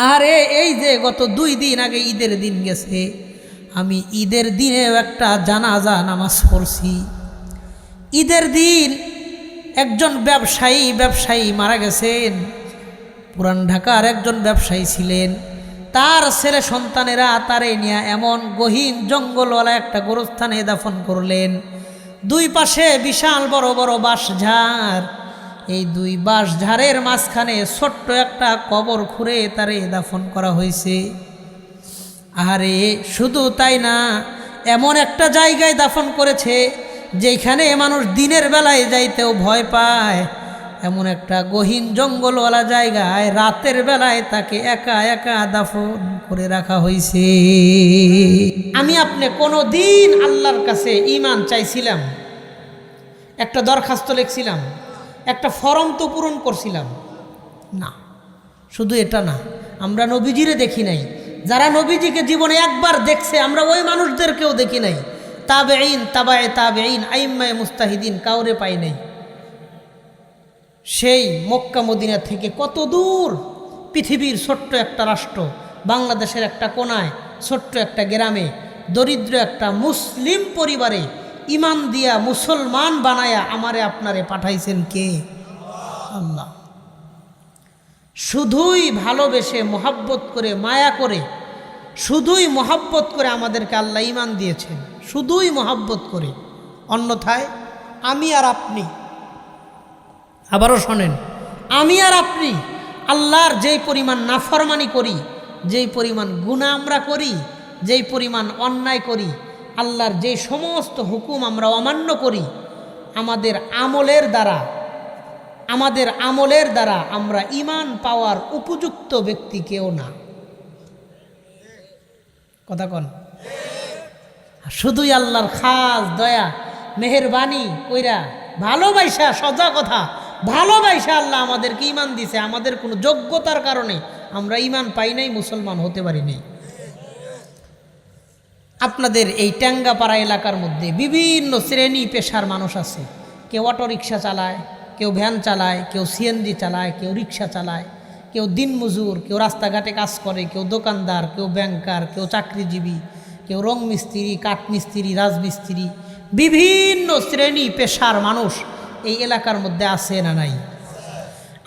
আরে, এই যে গত দুই দিন আগে ঈদের দিন গেছে, আমি ঈদের দিনেও একটা জানাজা নামাজ পড়ছি। ঈদের দিন একজন ব্যবসায়ী ব্যবসায়ী মারা গেছেন। পুরান ঢাকার একজন ব্যবসায়ী ছিলেন। তার ছেলে সন্তানেরা তারে নিয়ে এমন গহীন জঙ্গলওয়ালা একটা গোরস্থানে দাফন করলেন। দুই পাশে বিশাল বড় বড় বাঁশঝাড় এই দুই বাঁশ ঝাড়ের মাঝখানে ছোট্ট একটা কবর খুঁড়ে তারে দাফন করা হয়েছে। আরে শুধু তাই না, এমন একটা জায়গায় দাফন করেছে যেখানে মানুষ দিনের বেলায় যাইতেও ভয় পায়। এমন একটা গহীন জঙ্গলওয়ালা জায়গায় রাতের বেলায় তাকে একা একা দাফন করে রাখা হয়েছে। আমি আপনি কোনো দিন আল্লাহর কাছে ইমান চাইছিলাম, একটা দরখাস্ত লিখছিলাম একটা ফরম তো পূরণ করছিলাম। না, শুধু এটা না, আমরা নবীজিরে দেখি নাই। যারা নবীজিকে জীবনে একবার দেখছে, আমরা ওই মানুষদেরকেও দেখি নাই। তাবে আইন তাবায় তাবে আইন আইম্মায় মুস্তাহিদিন, কাউরে পাই নাই। সেই মক্কা মদিনা থেকে কত দূর? পৃথিবীর ছোট্ট একটা রাষ্ট্র, বাংলাদেশের একটা কোনায়, ছোট্ট একটা গ্রামে, দরিদ্র একটা মুসলিম পরিবারে ইমান দিয়া মুসলমান বানায়া আমারে আপনারে পাঠাইছেন কে? আল্লাহ। শুধুই ভালোবেসে মোহাব্বত করে, মায়া করে, শুধুই মোহাব্বত করে আমাদেরকে আল্লাহ ইমান দিয়েছেন। শুধুই মোহাব্বত করে। অন্যথায় আমি আর আপনি, আবারও শোনেন, আমি আর আপনি আল্লাহর যেই পরিমাণ নাফরমানি করি, যেই পরিমাণ গুণা আমরা করি, যেই পরিমাণ অন্যায় করি আল্লাহর যে সমস্ত হুকুম আমরা অমান্য করি, আমাদের আমলের দ্বারা, আমাদের আমলের দ্বারা আমরা ইমান পাওয়ার উপযুক্ত ব্যক্তি কেউ না। কথা কন। শুধুই আল্লাহর খাস দয়া, মেহরবানি কইরা ভালোবাসা সজা কথা, ভালোবাসা আল্লাহ আমাদেরকে ইমান দিছে, আমাদের কোনো যোগ্যতার কারণে আমরা ইমান পাই নাই, মুসলমান হতে পারি নাই। আপনাদের এই ট্যাঙ্গাপাড়া এলাকার মধ্যে বিভিন্ন শ্রেণি পেশার মানুষ আছে। কেউ অটোরিকশা চালায়, কেউ ভ্যান চালায়, কেউ সিএনজি চালায়, কেউ রিক্সা চালায়, কেউ দিনমজুর, কেউ রাস্তাঘাটে কাজ করে, কেউ দোকানদার, কেউ ব্যাংকার, কেউ চাকরিজীবী, কেউ রং মিস্ত্রি কাঠমিস্ত্রি, রাজমিস্ত্রি, বিভিন্ন শ্রেণি পেশার মানুষ এই এলাকার মধ্যে আছে না নাই?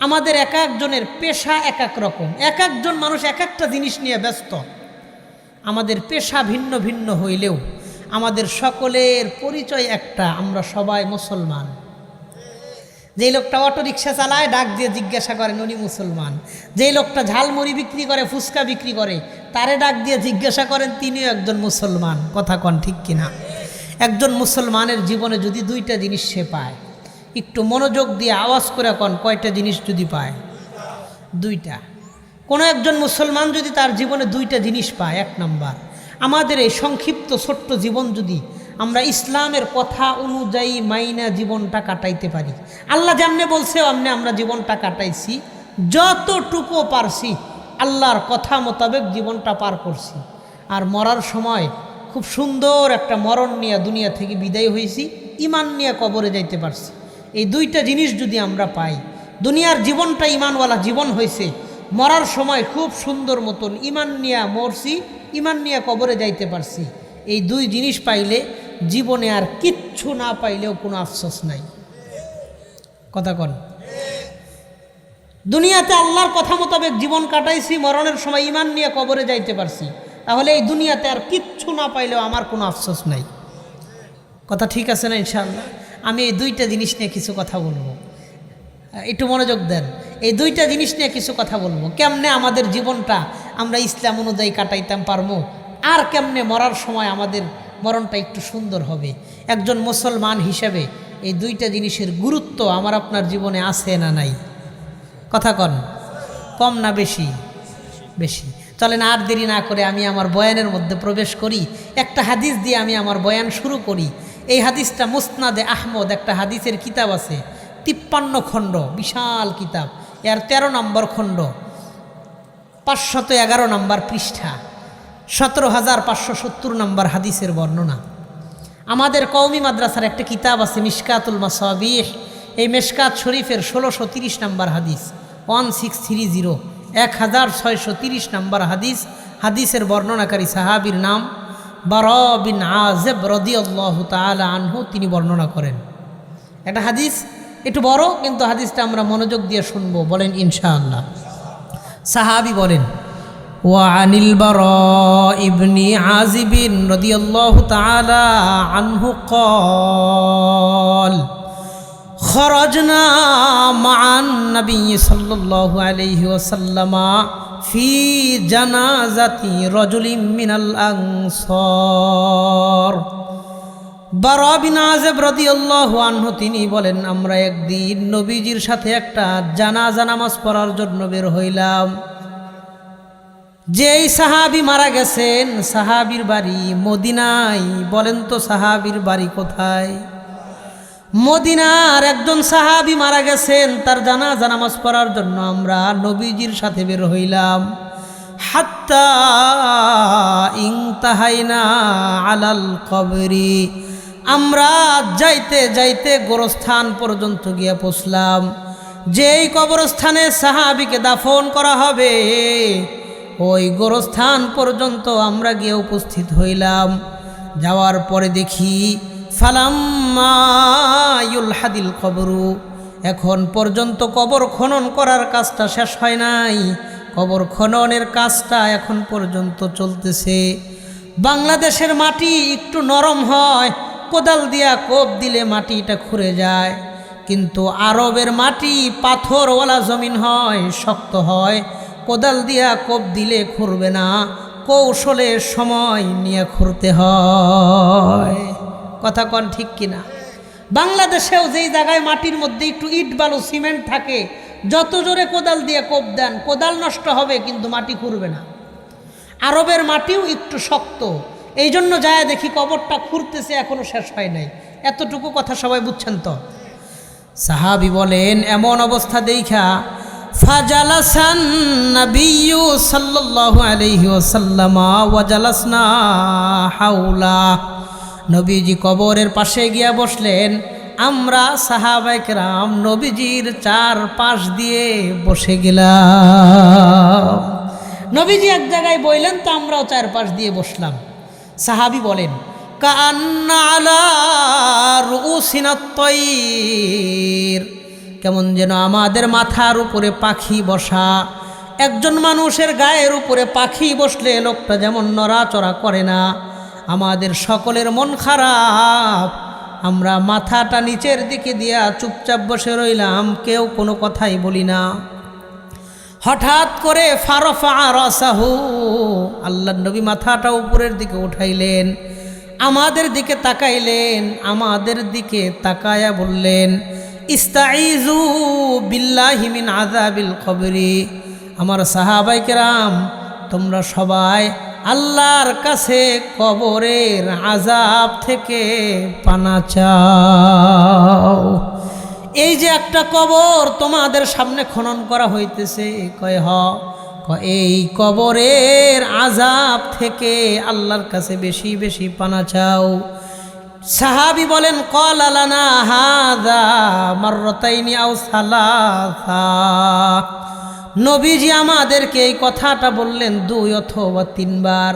আমাদের এক একজনের পেশা এক এক রকম। এক একজন মানুষ এক একটা জিনিস নিয়ে ব্যস্ত। আমাদের পেশা ভিন্ন ভিন্ন হইলেও আমাদের সকলের পরিচয় একটা, আমরা সবাই মুসলমান। যেই লোকটা অটো রিক্সা চালায়, ডাক দিয়ে জিজ্ঞাসা করেন, উনি মুসলমান? যেই লোকটা ঝালমুড়ি বিক্রি করে, ফুচকা বিক্রি করে, তারে ডাক দিয়ে জিজ্ঞাসা করেন, তিনিও একজন মুসলমান? কথা কন ঠিক কিনা। একজন মুসলমানের জীবনে যদি দুইটা জিনিস সে পায়, একটু মনোযোগ দিয়ে আওয়াজ করে কন, কয়টা জিনিস যদি পায়? দুইটা। কোনো একজন মুসলমান যদি তার জীবনে দুইটা জিনিস পায়, এক নাম্বার, আমাদের এই সংক্ষিপ্ত ছোট্ট জীবন যদি আমরা ইসলামের কথা অনুযায়ী মাইনা জীবনটা কাটাইতে পারি। আল্লাহ যেমনে বলছে, অমনে আমরা জীবনটা কাটাইছি। যতটুকু পারছি, আল্লাহর কথা মোতাবেক জীবনটা পার করছি। আর মরার সময় খুব সুন্দর একটা মরণ নিয়ে দুনিয়া থেকে বিদায় হয়েছি ইমান নিয়ে কবরে যাইতে পারছি। এই দুইটা জিনিস যদি আমরা পাই, দুনিয়ার জীবনটা ইমানওয়ালা জীবন হয়েছে মরার সময় খুব সুন্দর মতন ইমান নিয়া মরছি, ইমান নিয়ে কবরে যাইতে পারছি। এই দুই জিনিস পাইলে জীবনে আর কিচ্ছু না পাইলেও কোনো আফসোস নাই। কথা কন। দুনিয়াতে আল্লাহর কথা মোতাবেক জীবন কাটাইছি, মরণের সময় ইমান নিয়ে কবরে যাইতে পারছি। তাহলে এই দুনিয়াতে আর কিচ্ছু না পাইলেও আমার কোনো আফসোস নাই। কথা ঠিক আছে না ইনশাআল্লাহ? আমি এই দুইটা জিনিস নিয়ে কিছু কথা বলব। একটু মনোযোগ দেন। এই দুইটা জিনিস নিয়ে কিছু কথা বলব। কেমনে আমাদের জীবনটা আমরা ইসলাম অনুযায়ী কাটাইতাম পারব? আর কেমনে মরার সময় আমাদের মরণটা একটু সুন্দর হবে? একজন মুসলমান হিসেবে এই দুইটা জিনিসের গুরুত্ব আমার আপনার জীবনে আছে না নাই? কথা কন। কম না বেশি? বেশি। চলেন আর দেরি না করে আমি আমার বয়ানের মধ্যে প্রবেশ করি। একটা হাদিস দিয়ে আমি আমার বয়ান শুরু করি। এই হাদিসটা মুসনাদে আহমদ একটা হাদিসের কিতাব আছে। তিপ্পান্ন খণ্ড, বিশাল কিতাব। এর ১৩ নম্বর খণ্ড। পাঁচশত এগারো নম্বর পৃষ্ঠা। সতেরো হাজার পাঁচশো সত্তর নম্বর হাদিসের বর্ণনা। আমাদের কওমি মাদ্রাসার একটা কিতাব আছে, মিশকাতুল মাসাবিহ। এই মেশকাত শরীফের ষোলোশো তিরিশ নম্বর হাদিস। One six three zero. এক হাজার ছয়শো তিরিশ নম্বর হাদিস। হাদিসের বর্ণনাকারী সাহাবির নাম বার বিন আজেব রদিয়াল্লাহ তালা আনহু, তিনি বর্ণনা করেন। একটা হাদিস একটু বড় কিন্তু হাদিসটা আমরা মনোযোগ দিয়ে শুনবো বলেন ইনশাআল্লাহ সাহাবি বলেন وعن البراء بن عازب رضي الله تعالى عنه قال خرجنا مع النبي صلى الله عليه وسلم في جنازة رجل من الأنصار বারাবিন আজেব রাদিয়াল্লাহু আনহু তিনি বলেন, আমরা একদিন নবীজির সাথে একটা জানাজা নামাজ পড়ার জন্য বের হইলাম। যেই সাহাবি মারা গেছেন, সাহাবির বাড়ি মদিনায় বলেন তো সাহাবির বাড়ি কোথায়? মদিনার একজন সাহাবি মারা গেছেন, তার জানাজা নামাজ পড়ার জন্য আমরা নবীজির সাথে বের হইলাম। হাত্তা ইং তাহাইনা আলাল কবরি। আমরা যাইতে যাইতে গোরস্থান পর্যন্ত গিয়ে পৌঁছলাম। যেই কবরস্থানে সাহাবিকে দাফন করা হবে, ওই গোরস্থান পর্যন্ত আমরা গিয়ে উপস্থিত হইলাম। যাওয়ার পরে দেখি ফালাম্মায়ুল হাদিল কবরু। এখন পর্যন্ত কবর খনন করার কাজটা শেষ হয় নাই। কবর খননের কাজটা এখন পর্যন্ত চলতেছে। বাংলাদেশের মাটি একটু নরম হয় কোদাল দিয়া কোপ দিলে মাটিটা খুঁড়ে যায়। কিন্তু আরবের মাটি পাথরওয়ালা জমিন হয়, শক্ত হয়। কোদাল দিয়া কোপ দিলে খুঁড়বে না কৌশলের সময় নিয়ে খুঁড়তে হয়। কথা কন ঠিক কিনা? বাংলাদেশেও যেই জায়গায় মাটির মধ্যে একটু ইট, বালু, সিমেন্ট থাকে, যত জোরে কোদাল দিয়ে কোপ দেন, কোদাল নষ্ট হবে, কিন্তু মাটি খুঁড়বে না। আরবের মাটিও একটু শক্ত এই জন্য যায় দেখি কবরটা খুঁড়তেছে, এখনও শেষ হয় নাই। এতটুকু কথা সবাই বুঝছেন তো? সাহাবি বলেন, এমন অবস্থা দেখা, ফাজালাসান নবিয়্যু সাল্লাল্লাহু আলাইহি ওয়াসাল্লাম, ওয়াজালাসনা হাওলা। নবীজি কবরের পাশে গিয়া বসলেন। আমরা সাহাবাইকরাম নবীজির চার পাশ দিয়ে বসে গেলাম। নবীজি এক জায়গায় বইলেন, তো আমরাও চার পাশ দিয়ে বসলাম। সাহাবি বলেন কেমন যেন আমাদের মাথার উপরে পাখি বসা, একজন মানুষের গায়ের উপরে পাখি বসলে লোকটা যেমন নড়াচড়া করে না, আমাদের সকলের মন খারাপ। আমরা মাথাটা নিচের দিকে দিয়া চুপচাপ বসে রইলাম, কেউ কোনো কথাই বলি না। হঠাৎ করে ফারফা রসাহু আল্লাহ নবী মাথাটা উপরের দিকে উঠাইলেন, আমাদের দিকে তাকাইলেন, আমাদের দিকে তাকায়া বললেন ইস্তাইজু বিল্লাহিমিন আজাবিল কবরি। আমার সাহাবাইকেরাম তোমরা সবাই আল্লাহর কাছে কবরের আজাব থেকে পানা চাও। এই যে একটা কবর তোমাদের সামনে খনন করা হইতেছে, কয় হ এই কবরের আজাব থেকে আল্লাহর কাছে বেশি বেশি পানা চাও। সাহাবি বলেন, কল আলানা হাদা মাররতাইনি আও সালাসা। নবীজি আমাদেরকে এই কথাটা বললেন দুই অথবা তিনবার।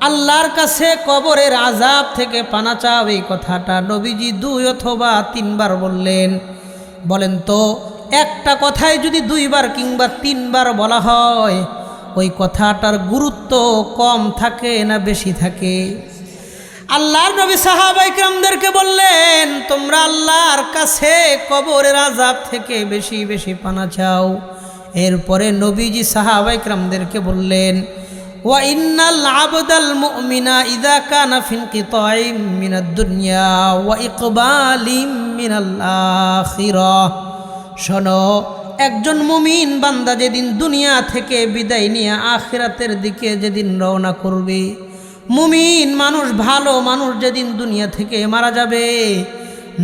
আল্লাহর কাছে কবরের আজাব থেকে পানা চাও এই কথাটা নবীজি দুই অথবা তিনবার বললেন। বলেন তো, একটা কথাই যদি দুইবার কিংবা তিনবার বলা হয়, ওই কথাটার গুরুত্ব কম থাকে না বেশি থাকে? আল্লাহর নবী সাহাবাইকরামদেরকে বললেন, তোমরা আল্লাহর কাছে কবরের আজাব থেকে বেশি বেশি পানা চাও। এরপরে নবীজি সাহাবাইকরামদেরকে বললেন শোনো, একজন মুমিন বান্দা যেদিন দুনিয়া থেকে বিদায় নিয়ে আখিরাতের দিকে যেদিন রওনা করবে, মুমিন মানুষ ভালো মানুষ যেদিন দুনিয়া থেকে মারা যাবে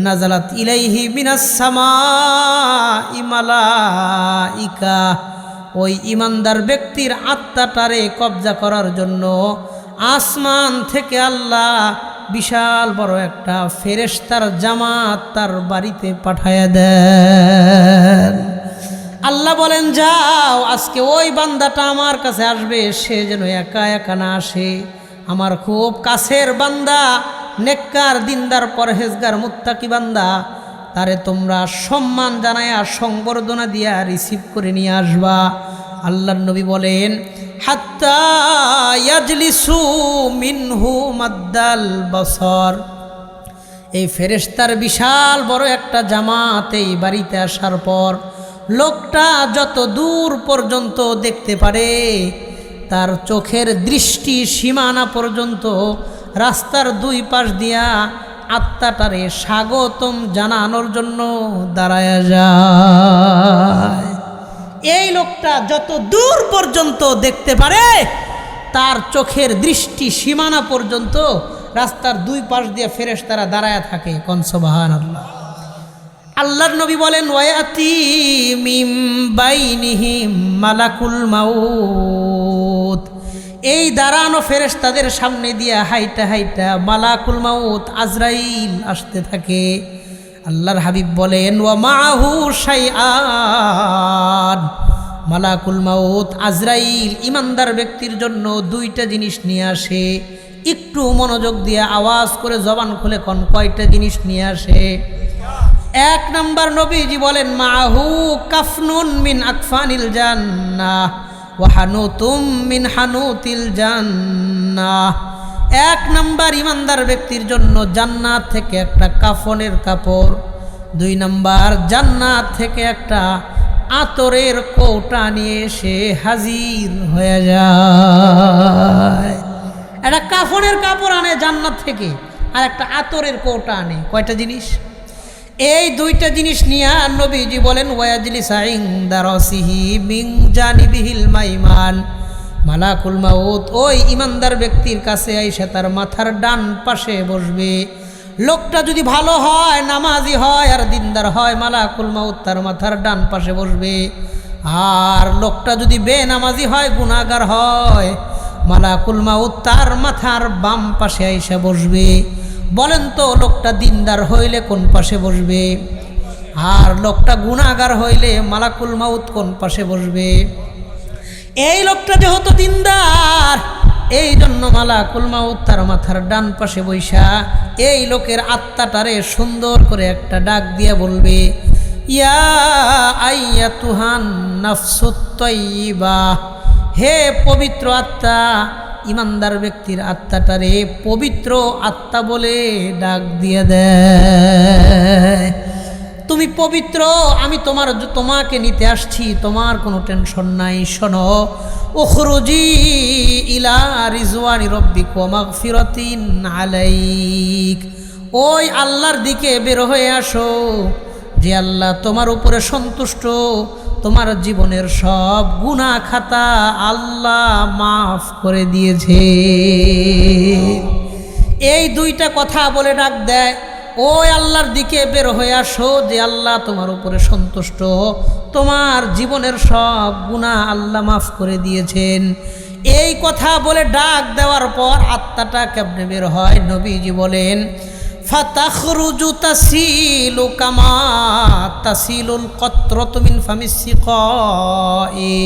নাজালাত ইলাইহি মিনাসামা ইমালা ইকা ওই ইমানদার ব্যক্তির আত্মাটারে কবজা করার জন্য আসমান থেকে আল্লাহ বিশাল বড় একটা ফেরেশতার জামাত তার বাড়িতে পাঠায়া দেন। আল্লাহ বলেন, যাও, আজকে ওই বান্দাটা আমার কাছে আসবে, সে যেন একা একা না আসে। আমার খুব কাছের বান্দা, নেককার, দিনদার, পরহেজগার, মুত্তাকি বান্দা তারে তোমরা সম্মান জানায়া সংবর্ধনা দিয়া রিসিভ করে নিয়ে আসবা। আল্লাহর নবী বলেন মিনহু মাদ্দাল বসর। এই ফেরেশতার বিশাল বড় একটা জামাত এই বাড়িতে আসার পর লোকটা যত দূর পর্যন্ত দেখতে পারে, তার চোখের দৃষ্টি সীমানা পর্যন্ত রাস্তার দুই পাশ দিয়া আত্মাটারে স্বাগতম জানানোর জন্য দাঁড়ায় যায়। এই লোকটা যত দূর পর্যন্ত দেখতে পারে, তার চোখের দৃষ্টি সীমানা পর্যন্ত রাস্তার দুই পাশ দিয়ে ফেরেশ তারা দাঁড়ায় থাকে কনসবাহান আল্লাহ আল্লাহর নবী বলেন ওয়াতি মিম বাইনিহিম মালাকুল মাউত। এই দাঁড়ানো ফেরেশ তাদের সামনে দিয়া হাইটা হাইটা মালাকুল মাউত আজরাইল আসতে থাকে। আল্লাহর হাবিব বলেন, ওয়া মাহু শাইআন। মালাকুল মাউত আজরাইল ইমানদার ব্যক্তির জন্য দুইটা জিনিস নিয়ে আসে। একটু মনোযোগ দিয়ে আওয়াজ করে জবান খুলে কন, কয়টা জিনিস নিয়ে আসে? এক নম্বর নবীজি বলেন মাহু কাফনুন মিন আকফানিল জান্নাহ। ওয়া হানুতুম মিন হানুতিল এক নাম্বার ইমানদার ব্যক্তির জন্য জান্নাত থেকে একটা কাফনের কাপড়। দুই নাম্বার, জান্নাত থেকে একটা আতরের কৌটা নিয়ে এসে হাজির হয়ে যায়। একটা কাফনের কাপড় আনে জান্নাত থেকে, আর একটা আতরের কৌটা আনে। কয়টা জিনিস? এই দুইটা জিনিস নিয়ে নবীজি বলেন ওয়াজলি সাইং মাইমান। মালাকুল মাউত। ওই ইমানদার ব্যক্তির কাছে আইসে তার মাথার ডান পাশে বসবে। লোকটা যদি ভালো হয়, নামাজি হয়, আর দিনদার হয়, মালাকুল মাউত তার মাথার ডান পাশে বসবে। আর লোকটা যদি বেনামাজি হয় গুণাগার হয়, মালাকুল মাউত তার মাথার বাম পাশে আইসা বসবে। বলেন তো, লোকটা দিনদার হইলে কোন পাশে বসবে? আর লোকটা গুণাগার হইলে মালাকুল মাউত কোন পাশে বসবে? এই লোকটা যেহেতু দিনদার, এই জন্য মালাকুল মাউত তার মাথার ডান পাশে বৈশা, এই লোকের আত্মাটারে সুন্দর করে একটা ডাক দিয়ে বলবে, ইয়া আইয়া তুহান নাফসুত্তইবা হে পবিত্র আত্মা ইমানদার ব্যক্তির আত্মাটারে পবিত্র আত্মা বলে ডাক দিয়ে দেয়। তুমি পবিত্র, আমি তোমার তোমাকে নিতে আসছি, তোমার কোনো টেনশন নাই, শোনো। ওখরুজি ইলা রিজওয়ানি রব্বিক ওয়া ফিরতিন আলাইক। ওই আল্লাহর দিকে বের হয়ে আসো, যে আল্লাহ তোমার উপরে সন্তুষ্ট। তোমার জীবনের সব গুনাহ খাতা আল্লাহ মাফ করে দিয়েছে। এই দুইটা কথা বলে ডাক দেয়, ওই আল্লাহর দিকে বের হয়ে আসো যে আল্লাহ তোমার উপরে সন্তুষ্ট। তোমার জীবনের সব গুণা আল্লাহ মাফ করে দিয়েছেন। এই কথা বলে ডাক দেওয়ার পর আত্মাটা কেমনে বের হয়? নবীজি বলেন ফাতাখরুজু তাসিলু কামা তাসিলুল কত্রত মিন ফামিসিকায়ে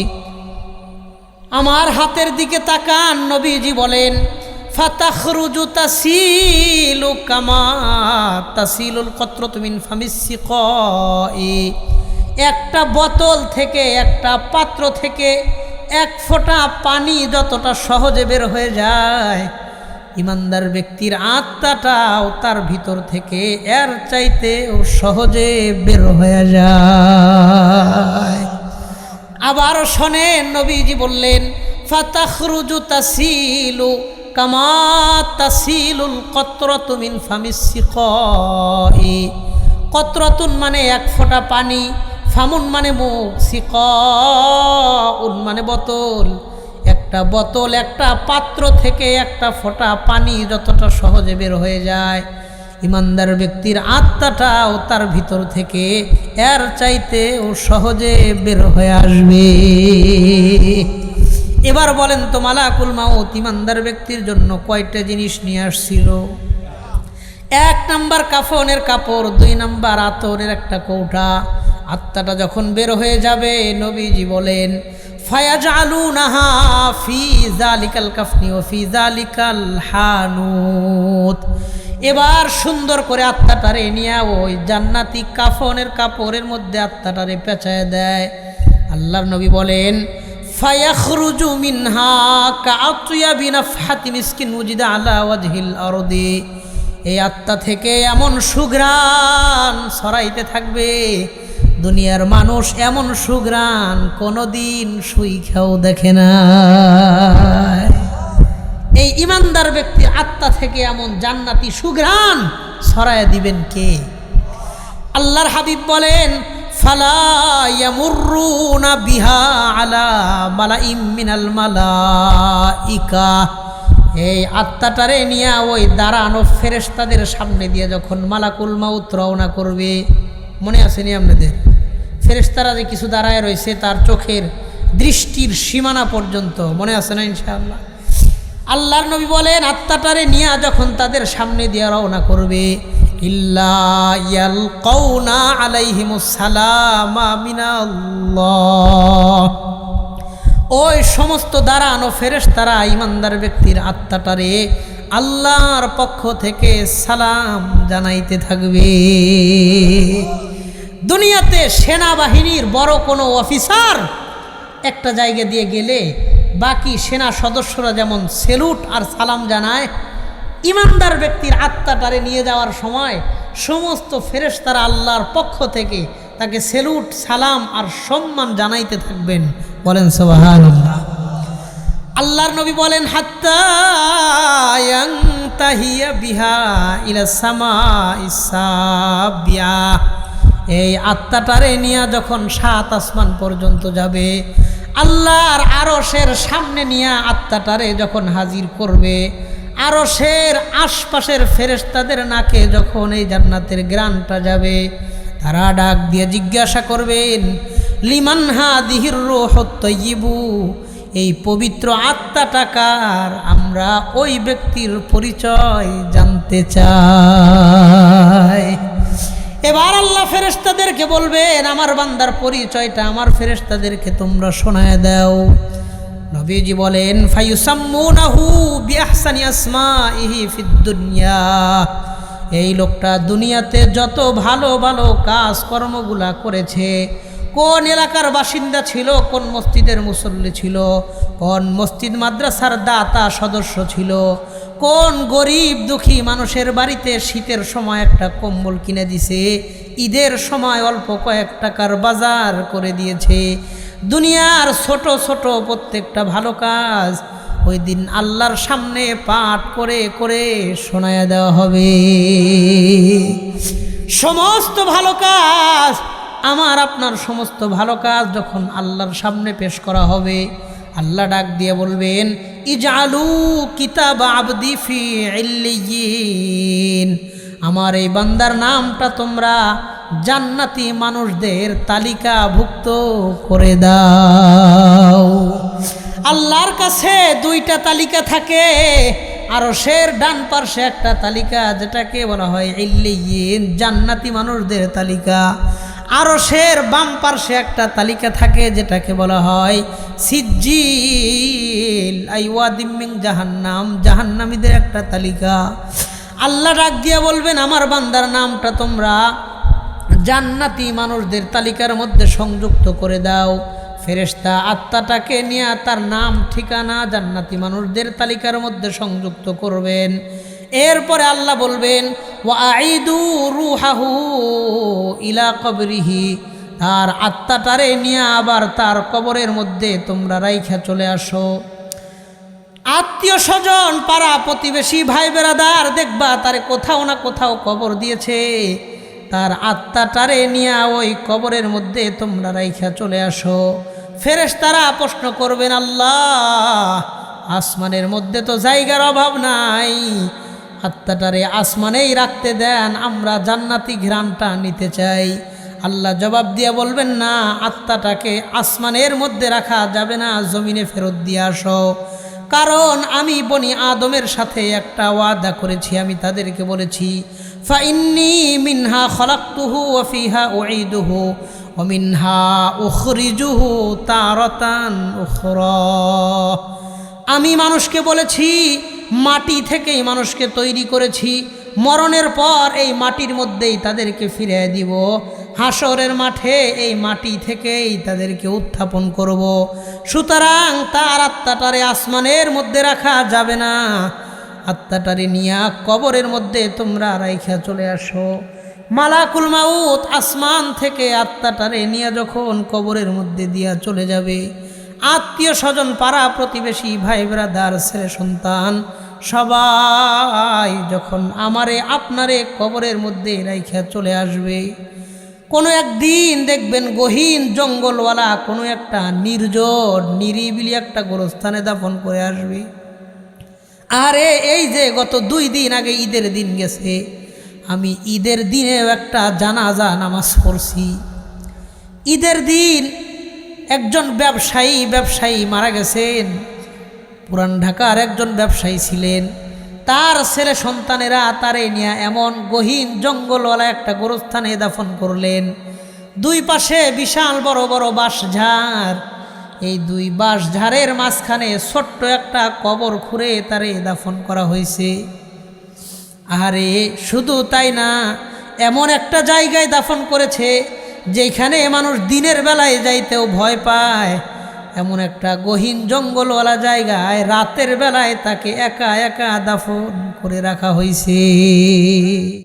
আমার হাতের দিকে তাকান, নবীজি বলেন, ফাতাখরুজু তাসিলু কামা তাসিলুল কত্রত মিন ফামিসিকায়ে একটা বোতল থেকে একটা পাত্র থেকে এক ফোঁটা পানি যতটা সহজে বের হয়ে যায় ইমানদার ব্যক্তির আত্মাটাও তার ভিতর থেকে এর চাইতে ও সহজে বের হয়ে যায়। আবার শোনেন নবীজি বললেন, ফাতাখরুজু তাসিলু কামা তাসিলুল কত্রতু মিন ফামিসিকাই কত্রতুন মানে এক ফোঁটা পানি, ফামুন মানে মুখ সিকুন মানে বোতল। একটা বোতল, একটা পাত্র থেকে একটা ফোঁটা পানি যতটা সহজে বের হয়ে যায়। ইমানদার ব্যক্তির আত্মাটাও তার ভিতর থেকে এর চাইতে ও সহজে বের হয়ে আসবে। এবার বলেন তো, মালাকুল মাউত ইমানদার ব্যক্তির জন্য কয়টা জিনিস নিয়ে আসছিল? এক নাম্বার কাফনের কাপড়, দুই নাম্বার আতরের একটা কৌটা। আত্মাটা যখন বের হয়ে যাবে, নবীজি বলেন কাফনি ও এবার সুন্দর করে আত্মাটারে নিয়ে ওই জান্নাতি কাফনের কাপড়ের মধ্যে আত্মাটারে পেঁচায় দেয়। আল্লাহর নবী বলেন মিনহা আরদি। এই আত্মা থেকে এমন সুগ্রাণ ছড়াইতে থাকবে দুনিয়ার মানুষ এমন সুগ্রাণ কোনোদিন সুই খেয়েও দেখে না এই ইমানদার ব্যক্তি আত্মা থেকে এমন জান্নাতি সুগ্রাণ ছড়ায় দিবেন কে? আল্লাহর হাবিব বলেন, ফালা বিহা আলা মালাইম মিনাল মালাইকা। এই আত্মাটারে নিয়ে ওই দাঁড়ানো ফেরেশতাদের সামনে দিয়ে যখন মালাকুল মাউত রওনা করবে, মনে আসেনি আপনাদের? ফেরেশতারা যে কিছু দাঁড়ায় রয়েছে তার চোখের দৃষ্টির সীমানা পর্যন্ত, মনে আছে না ইনশাআল্লাহ? আল্লাহর নবী বলেন, আত্মাটারে নিয়ে যখন তাদের সামনে দিয়ে রওনা করবে ওই সমস্ত দাঁড়ানো ফেরেশ তারা ইমানদার ব্যক্তির আত্মাটারে আল্লাহর পক্ষ থেকে সালাম জানাইতে থাকবে। দুনিয়াতে সেনাবাহিনীর বড় কোনো অফিসার একটা জায়গা দিয়ে গেলে বাকি সেনা সদস্যরা যেমন সেলুট আর সালাম জানায়, ইমানদার ব্যক্তির আত্মাটারে নিয়ে যাওয়ার সময় সমস্ত ফেরেশতারা আল্লাহর পক্ষ থেকে তাকে সেলুট, সালাম আর সম্মান জানাইতে থাকবেন। বলেন সোবাহান আল্লাহর নবী বলেন, হাত্তা বিহা ইলা সামা ইসাবিয়া এই আত্মাটারে নিয়ে যখন সাত আসমান পর্যন্ত যাবে, আল্লাহর আরশের সামনে নিয়ে আত্মাটারে যখন হাজির করবে, আরশের আশপাশের ফেরেশতাদের নাকে যখন এই জান্নাতের গ্রানটা যাবে, তারা ডাক দিয়ে জিজ্ঞাসা করবেন, লিমান হা দিহির রোহত্তইবু এই পবিত্র আত্মাটাকার আমরা ওই ব্যক্তির পরিচয় জানতে চাই। এবার আল্লাহ ফেরেশতাদেরকে বলবেন, আমার বান্দার পরিচয়টা আমার ফেরেশতাদেরকে তোমরা শোনায় দাও। নবীজি বলেন, ফায়ুসাম্মুনাহু বিআহসানি আসমাইহি ফিদ দুনিয়া। এই লোকটা দুনিয়াতে যত ভালো ভালো কাজ কর্মগুলা করেছে, কোন এলাকার বাসিন্দা ছিল, কোন মসজিদের মুসল্লি ছিল, কোন মসজিদ মাদ্রাসার দাতা সদস্য ছিল কোন গরিব দুঃখী মানুষের বাড়িতে শীতের সময় একটা কম্বল কিনে দিছে, ঈদের সময় অল্প কয়েক টাকার বাজার করে দিয়েছে। দুনিয়ার ছোট ছোট প্রত্যেকটা ভালো কাজ ওই দিন আল্লাহর সামনে পাঠ করে করে শোনায়া দেওয়া হবে। সমস্ত ভালো কাজ, আমার আপনার সমস্ত ভালো কাজ যখন আল্লাহর সামনে পেশ করা হবে, আল্লাহ ডাক দিয়ে বলবেন ইজালু কিতাব আবদি ফি ইল্লিয়িন আমার এই বান্দার নামটা তোমরা জান্নাতি মানুষদের তালিকাভুক্ত করে দাও। আল্লাহর কাছে দুইটা তালিকা থাকে আর শের ডান পার্শ্বে একটা তালিকা, যেটাকে বলা হয় ইল্লিয়িন জান্নাতি মানুষদের তালিকা। আরও শের বাম পার্শ্বে একটা তালিকা থাকে, যেটাকে বলা হয় সিজ্জিল। জাহান্নাম। জাহান্নামীদের একটা তালিকা। আল্লাহ ডাক দিয়া বলবেন, আমার বান্দার নামটা তোমরা জান্নাতি মানুষদের তালিকার মধ্যে সংযুক্ত করে দাও। ফেরেশতা আত্মাটাকে নিয়ে তার নাম, ঠিকানা জান্নাতি মানুষদের তালিকার মধ্যে সংযুক্ত করবেন। এরপরে আল্লাহ বলবেন ওয়াইদু রুহাহু ইলা কবরিহি, তার আত্মাটারে নিয়ে আবার তার কবরের মধ্যে তোমরা রাইখা চলে আসো। আত্মীয় স্বজন, পাড়া প্রতিবেশী, ভাই বেড়াদার দেখবা তারে কোথাও না কোথাও কবর দিয়েছে। তার আত্মাটারে নিয়ে ওই কবরের মধ্যে তোমরা রাইখা চলে আসো। ফেরেশ তারা প্রশ্ন করবেন, আল্লাহ, আসমানের মধ্যে তো জায়গার অভাব নাই। আত্মাটারে আসমানেই রাখতে দেন, আমরা জান্নাতি ঘ্রাণটা নিতে চাই। আল্লাহ জবাব দিয়ে বলবেন, না, আত্মাটাকে আসমানের মধ্যে রাখা যাবে না, জমিনে ফেরত দিয়ে আসো। কারণ আমি বনি আদমের সাথে একটা ওয়াদা করেছি, আমি তাদেরকে বলেছি, ফাইন্নি মিনহা খলাক্তুহু ওফিহা ওঈদুহু অমিনহা উখরিজুহু তারতান উখরা। আমি মানুষকে বলেছি মাটি থেকেই মানুষকে তৈরি করেছি। মরণের পর এই মাটির মধ্যেই তাদেরকে ফিরে দিব। হাসরের মাঠে এই মাটি থেকেই তাদেরকে উত্থাপন করব। সুতরাং তার আত্মাটারে আসমানের মধ্যে রাখা যাবে না। আত্মাটারে নিয়া কবরের মধ্যে তোমরা রাইখা চলে আসো। মালাকুল মাউত আসমান থেকে আত্মাটারে নিয়ে যখন কবরের মধ্যে দিয়া চলে যাবে। আত্মীয় স্বজন, পাড়া প্রতিবেশী ভাই ব্রাদার ছেলে সন্তান সবাই যখন আমারে আপনারে কবরের মধ্যে রাইখা চলে আসবে, কোনো একদিন দেখবেন গহীন জঙ্গলওয়ালা, কোনো একটা নির্জন, নিরিবিলি একটা গোরস্থানে দাফন করে আসবে। আরে, এই যে গত দুই দিন আগে ঈদের দিন গেছে, আমি ঈদের দিনেও একটা জানাজা নামাজ পড়ছি। ঈদের দিন একজন ব্যবসায়ী ব্যবসায়ী মারা গেছেন। পুরান ঢাকার একজন ব্যবসায়ী ছিলেন। তার ছেলে সন্তানেরা তারে নিয়ে এমন গহীন জঙ্গলওয়ালা একটা গোরস্থানে দাফন করলেন। দুই পাশে বিশাল বড় বড় বাঁশঝাড়। এই দুই বাঁশঝাড়ের মাঝখানে ছোট্ট একটা কবর খুঁড়ে তারে দাফন করা হয়েছে। আরে শুধু তাই না, এমন একটা জায়গায় দাফন করেছে, যেখানে মানুষ দিনের বেলায় যাইতেও ভয় পায়। এমন একটা গহীন জঙ্গলওয়ালা জায়গায় রাতের বেলায় তাকে একা একা দাফন করে রাখা হয়েছে